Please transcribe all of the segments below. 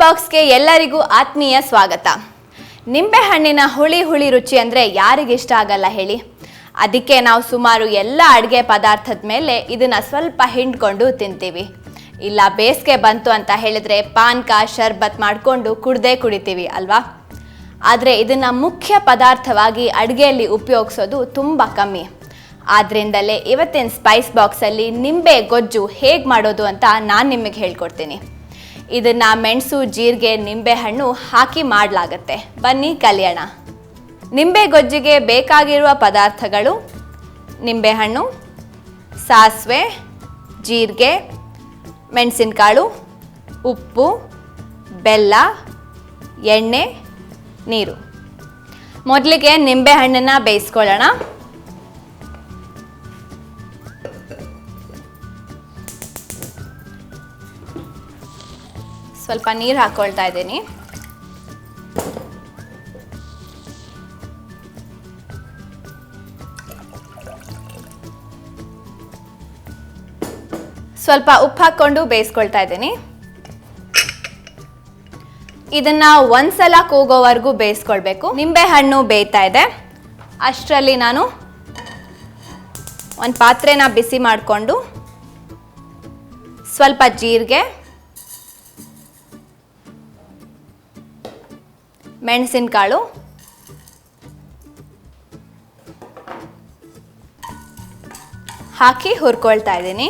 ಬಾಕ್ಸ್ಗೆ ಎಲ್ಲರಿಗೂ ಆತ್ಮೀಯ ಸ್ವಾಗತ. ನಿಂಬೆಹಣ್ಣಿನ ಹುಳಿ ಹುಳಿ ರುಚಿ ಅಂದರೆ ಯಾರಿಗಿಷ್ಟ ಆಗಲ್ಲ ಹೇಳಿ. ಅದಕ್ಕೆ ನಾವು ಸುಮಾರು ಎಲ್ಲ ಅಡುಗೆ ಪದಾರ್ಥದ ಮೇಲೆ ಇದನ್ನು ಸ್ವಲ್ಪ ಹಿಂಡ್ಕೊಂಡು ತಿಂತೀವಿ. ಇಲ್ಲ ಬೇಸಿಗೆ ಬಂತು ಅಂತ ಹೇಳಿದ್ರೆ ಪಾನ್ಕ ಶರ್ಬತ್ ಮಾಡಿಕೊಂಡು ಕುಡ್ದೇ ಕುಡಿತೀವಿ ಅಲ್ವಾ? ಆದರೆ ಇದನ್ನು ಮುಖ್ಯ ಪದಾರ್ಥವಾಗಿ ಅಡುಗೆಯಲ್ಲಿ ಉಪಯೋಗಿಸೋದು ತುಂಬ ಕಮ್ಮಿ. ಆದ್ದರಿಂದಲೇ ಇವತ್ತಿನ ಸ್ಪೈಸ್ ಬಾಕ್ಸಲ್ಲಿ ನಿಂಬೆ ಗೊಜ್ಜು ಹೇಗೆ ಮಾಡೋದು ಅಂತ ನಾನು ನಿಮಗೆ ಹೇಳ್ಕೊಡ್ತೀನಿ. ಇದನ್ನ ಮೆಣಸು, ಜೀರಿಗೆ ನಿಂಬೆಹಣ್ಣು ಹಾಕಿ ಮಾಡಲಾಗತ್ತೆ. ಬನ್ನಿ ಕಲಿಯೋಣ. ನಿಂಬೆ ಗೊಜ್ಜಿಗೆ ಬೇಕಾಗಿರುವ ಪದಾರ್ಥಗಳು ನಿಂಬೆಹಣ್ಣು ಸಾಸಿವೆ, ಜೀರಿಗೆ, ಮೆಣಸಿನಕಾಳು, ಉಪ್ಪು, ಬೆಲ್ಲ, ಎಣ್ಣೆ, ನೀರು. ಮೊದಲಿಗೆ ನಿಂಬೆಹಣ್ಣನ್ನು ಬೇಯಿಸ್ಕೊಳ್ಳೋಣ. ಸ್ವಲ್ಪ ನೀರು ಹಾಕ್ಕೊಳ್ತಾ ಇದ್ದೀನಿ. ಸ್ವಲ್ಪ ಉಪ್ಪು ಹಾಕ್ಕೊಂಡು ಬೇಯಿಸ್ಕೊಳ್ತಾ ಇದ್ದೀನಿ. ಇದನ್ನ ಒಂದ್ಸಲ ಕೂಗೋವರೆಗೂ ಬೇಯಿಸ್ಕೊಳ್ಬೇಕು. ನಿಂಬೆ ಹಣ್ಣು ಬೇಯ್ತಾ ಇದೆ. ಅಷ್ಟರಲ್ಲಿ ನಾನು ಒಂದು ಪಾತ್ರೆನ ಬಿಸಿ ಮಾಡಿಕೊಂಡು ಸ್ವಲ್ಪ ಜೀರಿಗೆ ಮೆಣಸಿನಕಾಳು. ಹಾಕಿ ಹುರ್ಕೊಳ್ತಾ ಇದ್ದೀನಿ.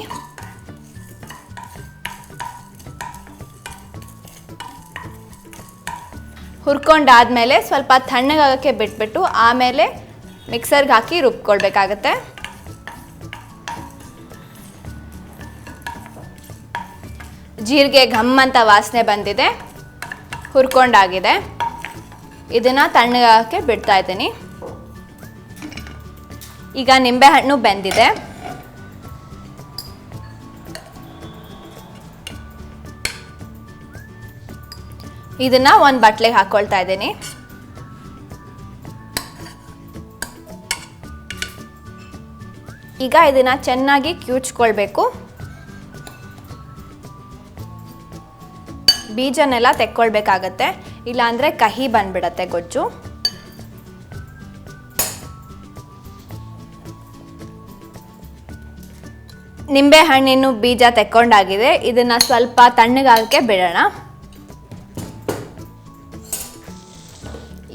ಹುರ್ಕೊಂಡಾದ್ಮೇಲೆ ಸ್ವಲ್ಪ ತಣ್ಣಗಾಗೋಕ್ಕೆ ಬಿಟ್ಬಿಟ್ಟು ಆಮೇಲೆ ಮಿಕ್ಸರ್ಗೆ ಹಾಕಿ ರುಬ್ಕೊಳ್ಬೇಕಾಗತ್ತೆ. ಜೀರಿಗೆ ಘಮ್ ಅಂತ ವಾಸನೆ ಬಂದಿದೆ. ಹುರ್ಕೊಂಡಾಗಿದೆ. ಇದನ್ನು ತಣ್ಣಗಾಕೆ ಬಿಡ್ತಾ ಇದ್ದೀನಿ. ಈಗ ನಿಂಬೆಹಣ್ಣು ಬೆಂದಿದೆ. ಇದನ್ನ ಒಂದು ಬಟ್ಲಿಗೆ ಹಾಕೊಳ್ತಾ ಇದ್ದೀನಿ. ಈಗ ಇದನ್ನ ಚೆನ್ನಾಗಿ ಕ್ಯೂಚ್ಕೊಳ್ಬೇಕು. ಬೀಜನೆಲ್ಲ ತೆಕ್ಕೊಳ್ಬೇಕಾಗತ್ತೆ. ಇಲ್ಲಾಂದ್ರೆ ಕಹಿ ಬಂದ್ಬಿಡತ್ತೆ ಗೊಜ್ಜು. ನಿಂಬೆ ಹಣ್ಣಿನ ಬೀಜ ತೆಕ್ಕೊಂಡಾಗಿದೆ. ಇದನ್ನ ಸ್ವಲ್ಪ ತಣ್ಣಗಾಗಕ್ಕೆ ಬಿಡೋಣ.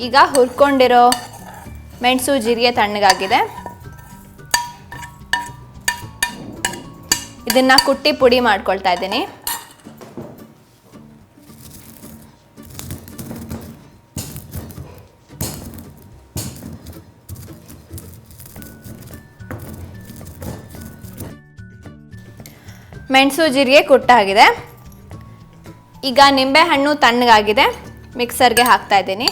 ಈಗ ಹುರ್ಕೊಂಡಿರೋ ಮೆಣಸು ಜೀರಿಗೆ ತಣ್ಣಗಾಗಿದೆ. ಇದನ್ನ ಕುಟ್ಟಿ ಪುಡಿ ಮಾಡ್ಕೊಳ್ತಾ ಇದ್ದೀನಿ. ಮೆಣಸು ಜೀರಿಗೆ ಕುಟ್ಟಾಗಿದೆ. ಈಗ ನಿಂಬೆ ಹಣ್ಣು ತಣ್ಣಗಾಗಿದೆ. ಮಿಕ್ಸರ್ಗೆ ಹಾಕ್ತಾ ಇದ್ದೀನಿ.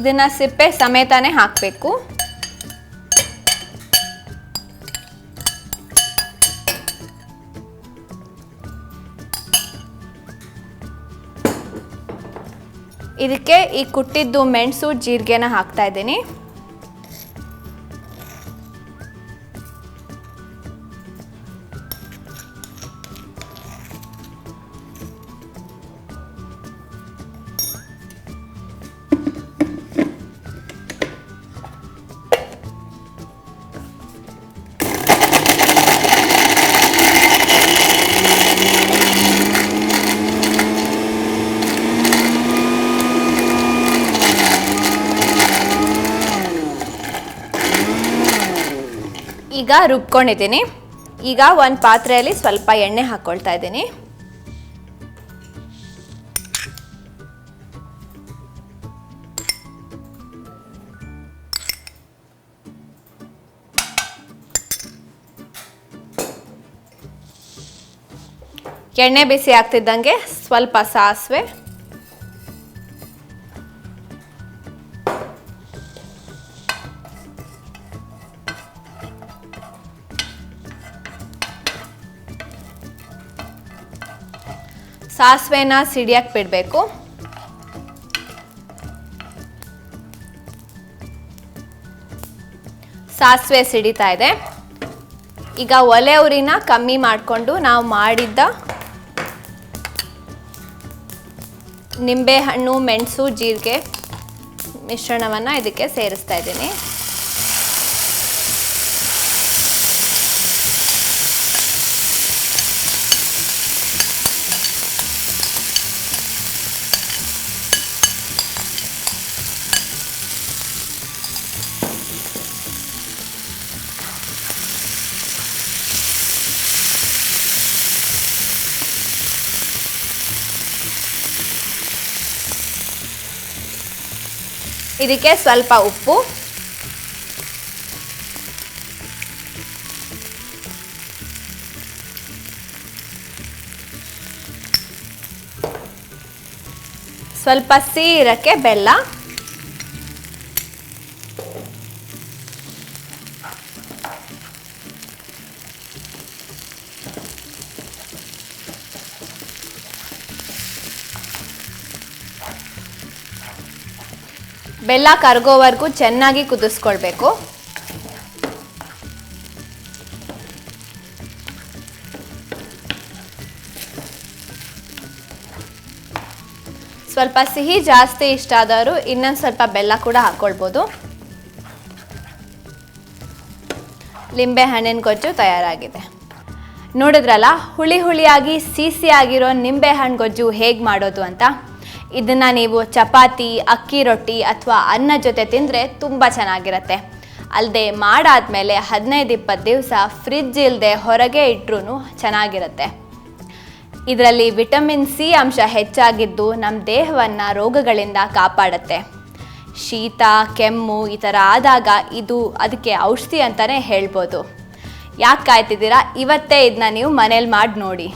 ಇದನ್ನ ಸಿಪ್ಪೆ ಸಮೇತನೇ ಹಾಕಬೇಕು. ಇದಕ್ಕೆ ಈ ಕುಟ್ಟಿದ್ದು ಮೆಣಸು ಜೀರಿಗೆನ ಹಾಕ್ತಾ ಇದ್ದೀನಿ. ಈಗ ರುಬ್ಕೊಂಡಿದ್ದೀನಿ. ಈಗ ಒಂದು ಪಾತ್ರೆಯಲ್ಲಿ ಸ್ವಲ್ಪ ಎಣ್ಣೆ ಹಾಕ್ಕೊಳ್ತಾ ಇದ್ದೀನಿ. ಎಣ್ಣೆ ಬಿಸಿ ಆಗ್ತಿದ್ದಂಗೆ ಸ್ವಲ್ಪ ಸಾಸಿವೆ. ಸಾಸಿವೆನ ಸಿಡಿಯಕ್ಕೆ ಬಿಡಬೇಕು. ಸಾಸಿವೆ ಸಿಡಿತಾ ಇದೆ. ಈಗ ಒಲೆ ಉರಿನ ಕಮ್ಮಿ ಮಾಡಿಕೊಂಡು ನಾವು ಮಾಡಿದ್ದ ನಿಂಬೆಹಣ್ಣು, ಮೆಣಸು, ಜೀರಿಗೆ ಮಿಶ್ರಣವನ್ನು ಇದಕ್ಕೆ ಸೇರಿಸ್ತಾ ಇದ್ದೀನಿ. ಇದಕ್ಕೆ ಸ್ವಲ್ಪ ಉಪ್ಪು. ಸ್ವಲ್ಪ ಸೀರಕ್ಕೆ ಬೆಲ್ಲ. ಬೆಲ್ಲ ಕರಗೋವರೆಗೂ ಚೆನ್ನಾಗಿ ಕುದಿಸ್ಕೊಳ್ಬೇಕು. ಸ್ವಲ್ಪ ಸಿಹಿ ಜಾಸ್ತಿ ಇಷ್ಟ ಆದವರು ಇನ್ನೊಂದು ಸ್ವಲ್ಪ ಬೆಲ್ಲ ಕೂಡ ಹಾಕ್ಕೊಳ್ಬೋದು ಲಿಂಬೆ ಹಣ್ಣಿನ ಗೊಜ್ಜು ತಯಾರಾಗಿದೆ. ನೋಡಿದ್ರಲ್ಲ, ಹುಳಿ ಹುಳಿಯಾಗಿ ಸಿಹಿಯಾಗಿರೋ ನಿಂಬೆ ಹಣ್ಣು ಗೊಜ್ಜು ಹೇಗೆ ಮಾಡೋದು ಅಂತ? ಇದನ್ನು ನೀವು ಚಪಾತಿ, ಅಕ್ಕಿ ರೊಟ್ಟಿ ಅಥವಾ ಅನ್ನ ಜೊತೆ ತಿಂದರೆ ತುಂಬ ಚೆನ್ನಾಗಿರುತ್ತೆ. ಅಲ್ಲದೆ ಮಾಡಾದ್ಮೇಲೆ ಹದಿನೈದು ಇಪ್ಪತ್ತು ದಿವಸ ಫ್ರಿಜ್ ಇಲ್ಲದೆ ಹೊರಗೆ ಇಟ್ಟರೂ ಚೆನ್ನಾಗಿರುತ್ತೆ. ಇದರಲ್ಲಿ ವಿಟಮಿನ್ ಸಿ ಅಂಶ ಹೆಚ್ಚಾಗಿದ್ದು ನಮ್ಮ ದೇಹವನ್ನು ರೋಗಗಳಿಂದ ಕಾಪಾಡುತ್ತೆ. ಶೀತ, ಕೆಮ್ಮು ಈ ಥರ ಆದಾಗ ಇದು ಅದಕ್ಕೆ ಔಷಧಿ ಅಂತಲೇ ಹೇಳ್ಬೋದು. ಯಾಕೆ ಕಾಯ್ತಿದ್ದೀರಾ? ಇವತ್ತೇ ಇದನ್ನ ನೀವು ಮನೇಲಿ ಮಾಡಿ ನೋಡಿ.